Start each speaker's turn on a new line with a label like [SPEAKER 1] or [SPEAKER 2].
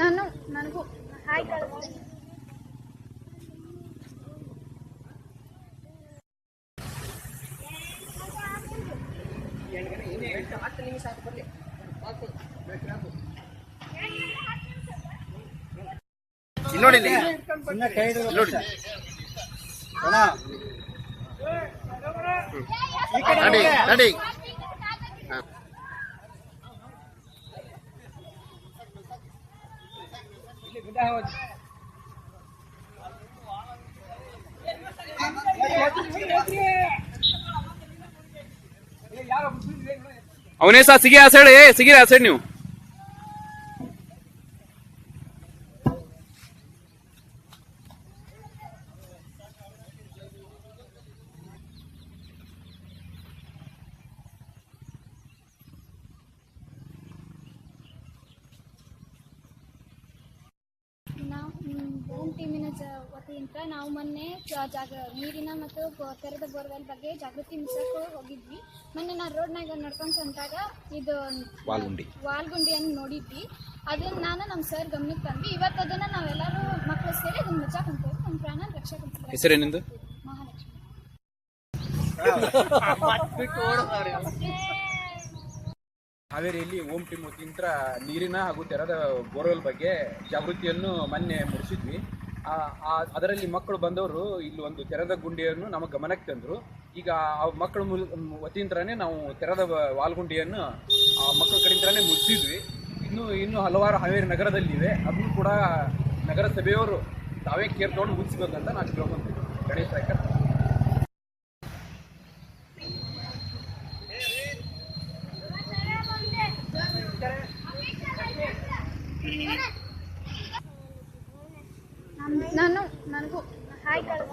[SPEAKER 1] ನಾನು ನನಗೂ. ಹಾಯ್ ಕಳಿಸ್ತೀನಿ
[SPEAKER 2] ಇಲ್ಲಿ ನೋಡಿ ಇಲ್ಲಿ. ಇಲ್ಲಿ ನೋಡಿ. ನಡಿ ನಡಿ.
[SPEAKER 3] ಅವನೇ ಸಹ ಸಿಗಿ ಆ ಸೈಡ್ ಏ ಸಿಗಿರಿ ಆ ಸೈಡ್ ನೀವು
[SPEAKER 1] ನಾವು ಹೋಮ್ ಟೀಮಿನ ಜ ವತಿಯಿಂದ ನಾವು ಮೊನ್ನೆ ಜಾಗ ನೀರಿನ ಮತ್ತು ತೆರೆದ ಬೋರ್ವೆಲ್ ಬಗ್ಗೆ ಜಾಗೃತಿ ಮೂಡಿಸಕ್ಕೆ ಹೋಗಿದ್ವಿ ಮೊನ್ನೆ ನಾನು ರೋಡ್ನಾಗ ನಡ್ಕೊಂಡು ಹೊಂಟಾಗ ಇದು
[SPEAKER 3] ವಾಲ್ಗುಂಡಿ.
[SPEAKER 1] ವಾಲ್ಗುಂಡಿಯನ್ನು ನೋಡಿದ್ವಿ ಅದನ್ನ ನಾನು ನಮ್ಮ ಸರ್ ಗಮನಕ್ಕೆ ತಂದ್ವಿ ಇವತ್ತು ಅದನ್ನ ನಾವೆಲ್ಲರೂ ಮಕ್ಕಳು ಸೇರಿ ಅದನ್ನು ಮುಚ್ಚಾಕೊಂತೇವೆ ನಮ್ಮ ಪ್ರಾಣ ರಕ್ಷಾ
[SPEAKER 3] ಹೆಸರೇನಿಂದು
[SPEAKER 1] ಮಹಾಲಕ್ಷ್ಮಿ
[SPEAKER 3] ಹಾವೇರಿಯಲ್ಲಿ ಓಂ ಟೀಮ್ ವತಿಯಿಂದ ನೀರಿನ ಹಾಗೂ ತೆರೆದ ಬೋರ್ವೆಲ್ ಬಗ್ಗೆ ಜಾಗೃತಿಯನ್ನು ಮೊನ್ನೆ ಮೂಡಿಸಿದ್ವಿ ಅದರಲ್ಲಿ ಮಕ್ಕಳು ಬಂದವರು ಇಲ್ಲಿ ಒಂದು ತೆರೆದ ಗುಂಡಿಯನ್ನು ನಮ್ಮ ಗಮನಕ್ಕೆ ತಂದರು. ಈಗ ಆ ಮಕ್ಕಳ ಮುಲ್ ನಾವು ತೆರೆದ ವಾಲ್ಗುಂಡಿಯನ್ನು ಆ ಮಕ್ಕಳ ಕಡೆಯಿಂದನೇ ಮುಚ್ಚಿದ್ವಿ. ಇನ್ನು ಇನ್ನು ಹಲವಾರು ಹಾವೇರಿ ನಗರದಲ್ಲಿವೆ. ಅದನ್ನು ಕೂಡ ನಗರಸಭೆಯವರು ತಾವೇ ಕೇರ್ ತಗೊಂಡು ಮುಗಿಸ್ಬೇಕಂತ ನಾನು ಕೇಳ್ಕೊಂತೀನಿ ಗಣೇಶ್ ರಾಯ್ಕರ್
[SPEAKER 1] నన్ను నన్ను హాయ్ కదా